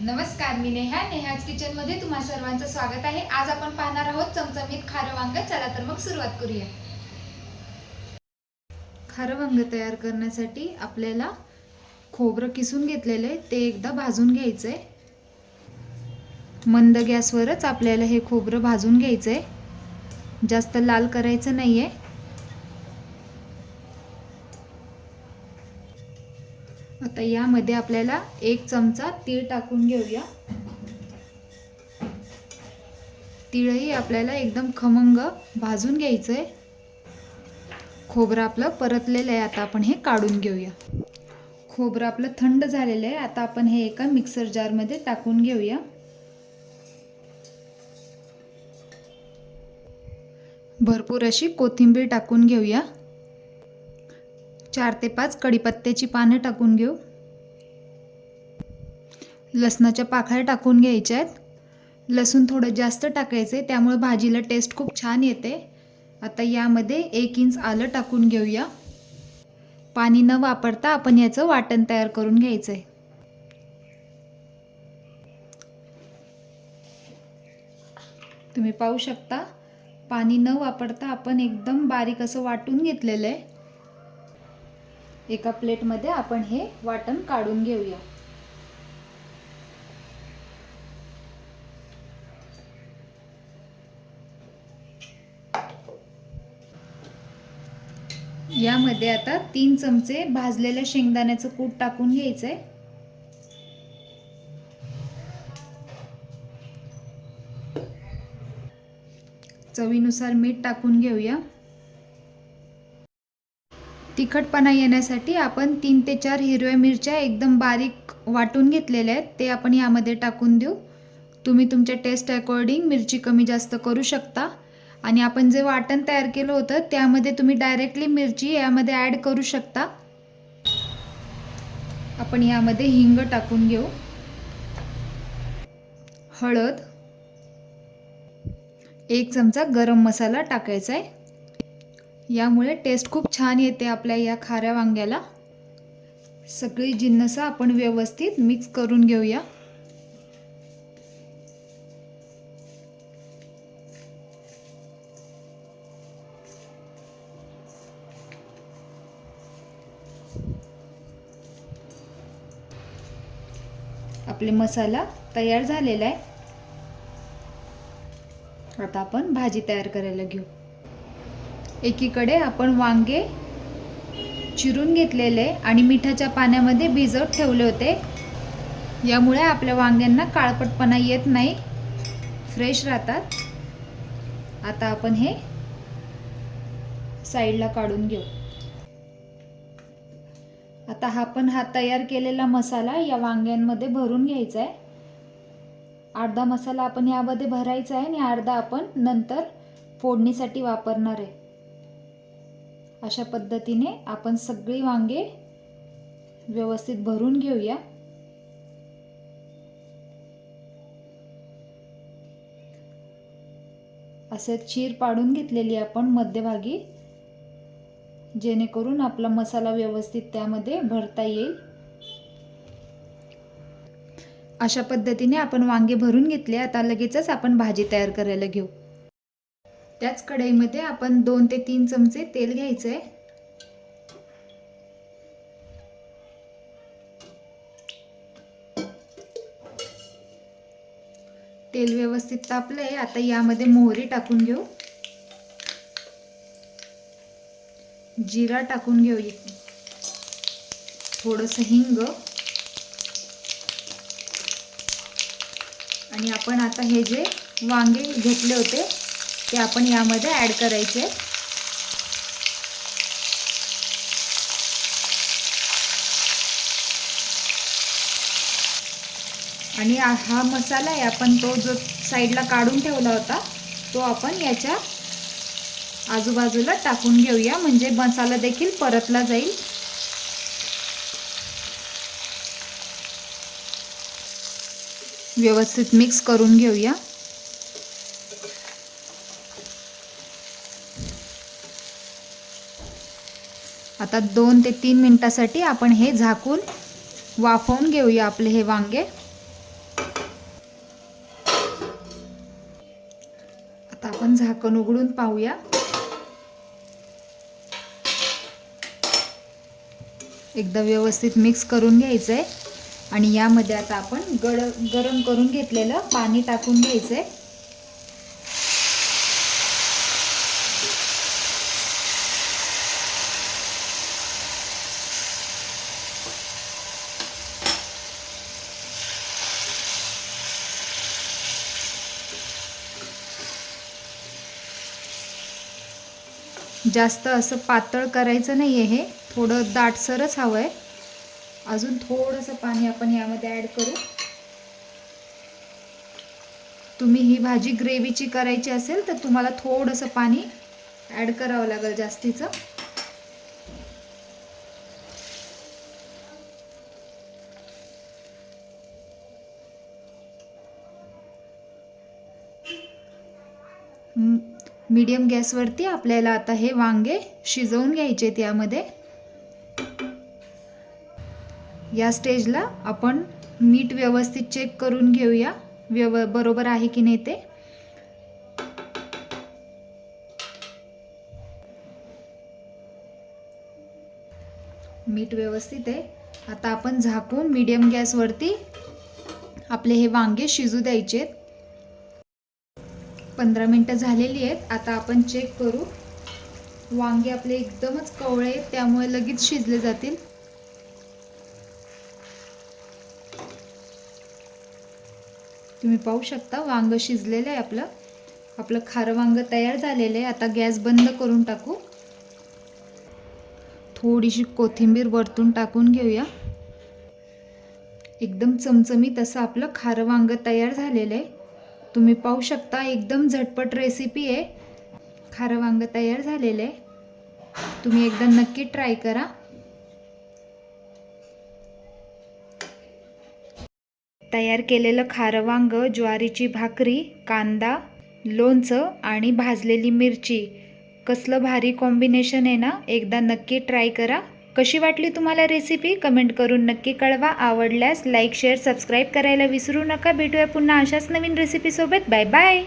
नमस्कार मी नेहा. नेहाज किचनमध्ये तुम्हा सर्वांचं स्वागत आहे. आज आपण पाहणार आहोत चमचमीत खारं वांग. चला तर मग सुरुवात करूया. खारं वांग तयार करण्यासाठी आपल्याला खोबरं किसून घेतलेलं आहे. ते एकदा भाजून घ्यायचं आहे मंद गॅसवरच आपल्याला हे खोबरं भाजून घ्यायचं आहे जास्त लाल करायचं नाही आहे तर यामध्ये आपल्याला एक चमचा तीळ टाकून घेऊया. तीळही आपल्याला एकदम खमंग भाजून घ्यायचं आहे खोबरं आपलं परतलेलं आहे आता आपण हे काढून घेऊया. खोबरं आपलं थंड झालेलं आहे आता आपण हे एका मिक्सर जारमध्ये टाकून घेऊया. भरपूर अशी कोथिंबीर टाकून घेऊया. चार ते पाच कढीपत्त्याची पानं टाकून घेऊ. लसणाच्या पाकळ्या टाकून घ्यायच्या आहेत लसूण थोडं जास्त टाकायचं आहे त्यामुळे भाजीला टेस्ट खूप छान येते. आता यामध्ये एक इंच आलं टाकून घेऊया. पाणी न वापरता आपण याचं वाटण तयार करून घ्यायचं आहे तुम्ही पाहू शकता पाणी न वापरता आपण एकदम बारीक असं वाटून घेतलेलं आहे. एका प्लेटमध्ये आपण हे वाटण काढून घेऊया. यामध्ये आता तीन चमचे भाजलेल्या शेंगदाण्याचं कूट टाकून घ्यायचं आहे चवीनुसार मीठ टाकून घेऊया. तिखटपणा येण्यासाठी आपण तीन ते चार हिरव्या मिरच्या एकदम बारीक वाटून घेतलेल्या आहेत. ते आपण यामध्ये टाकून देऊ. तुम्ही तुमच्या टेस्ट अकॉर्डिंग मिरची कमी जास्त करू शकता. आणि आपण जे वाटण तयार केलं होतं त्यामध्ये तुम्ही डायरेक्टली मिरची यामध्ये ॲड करू शकता. आपण यामध्ये हिंग टाकून घेऊ. हळद. एक चमचा गरम मसाला टाकायचा आहे. यामुळे टेस्ट खूप छान येते आपल्या या खाऱ्या वांग्याला. सगळी जिन्नसं आपण व्यवस्थित मिक्स करून घेऊया. आपले मसाला तयार झालेला आहे. आता आपण भाजी तयार करायला घेऊ. एकीकडे आपण वांगे चिरून घेतलेले आणि मिठाच्या पाण्यामध्ये भिजवत ठेवले होते. यामुळे आपल्या वांग्यांना काळपटपणा येत नाही. फ्रेश राहतात. आता आपण हे साईडला काढून घेऊ. आता हा पण हा तयार केलेला मसाला या वांग्यांमध्ये भरून घ्यायचा आहे. अर्धा मसाला आपण यामध्ये भरायचा आहे आणि अर्धा आपण नंतर फोडणीसाठी वापरणार आहे. अशा पद्धतीने आपण सगळी वांगे व्यवस्थित भरून घेऊया. असं चीर पाडून घेतलेली आपण मध्यभागी जेणेकरून आपला मसाला व्यवस्थित त्यामध्ये भरता येईल. अशा पद्धतीने आपण वांगे भरून घेतले. आता लगेचच आपण भाजी तयार करायला घेऊ. त्याच कढईमध्ये आपण दोन ते तीन चमचे तेल घ्यायचं आहे तेल व्यवस्थित तापलं आहे आता यामध्ये मोहरी टाकून घेऊ. जिरा टाकून घेऊ थोडंसं हिंग. आणि आपण आता हे जे वांगे घेतले होते ते आपण यामध्ये ॲड करायचे. आणि हा मसाला आहे आपण तो जो साईडला काढून ठेवला होता तो आपण याच्या आजूबाजूला टाकून घेऊया. म्हणजे मसाला देखील परतला जाईल. व्यवस्थित मिक्स करून घेऊया. आता दोन ते तीन मिनटासाठी आपण हे झाकून वाफवून घेऊया आपले हे वांगे. आता आपण झाकण उघडून पाहूया. एकदा व्यवस्थित मिक्स करून घ्यायचं आहे आणि यामध्ये आता आपण गड गरम करून घेतलेलं पाणी टाकून घ्यायचं आहे जास्त असं पातळ करायचं नाही आहे हे. थोडं दाटसरच हवं आहे अजून थोडंसं पाणी आपण यामध्ये ॲड करू. तुम्ही ही भाजी ग्रेव्हीची करायची असेल तर तुम्हाला थोडंसं पाणी ॲड करावं लागेल जास्तीचं. मीडियम गॅसवरती आपल्याला आता हे वांगे शिजवून घ्यायचे आहेत यामध्ये. या स्टेजला आपण मीठ व्यवस्थित चेक करून घेऊया. व्यव बरोबर आहे की नाही ते? मीठ व्यवस्थित आहे. आता आपण झाकून मीडियम गॅसवरती आपले हे वांगे शिजू द्यायचे आहेत. पंधरा मिनटं झालेली आहेत. आता आपण चेक करू. वांगे आपले एकदमच कवळे आहेत त्यामुळे लगेच शिजले जातील. तुम्ही पाहू शकता वांग शिजलेलं आहे आपलं. आपलं खारं वांग तयार झालेलं आहे. आता गॅस बंद करून टाकू. थोडीशी कोथिंबीर वरतून टाकून घेऊया. एकदम चमचमीत असं आपलं खारं वांग तयार झालेलं आहे. तुम्ही पाहू शकता एकदम झटपट रेसिपी आहे. खारं वांग तयार झालेलं आहे. तुम्ही एकदा नक्की ट्राय करा. तयार केलेलं खारं वांग ज्वारीची भाकरी कांदा लोणचं आणि भाजलेली मिरची. कसलं भारी कॉम्बिनेशन आहे ना? एकदा नक्की ट्राय करा. कशी वाटली तुम्हाला रेसिपी कमेंट करून नक्की कळवा. आवडल्यास लाईक शेअर सबस्क्राईब करायला विसरू नका. भेटूया पुन्हा अशाच नवीन रेसिपीसोबत बाय बाय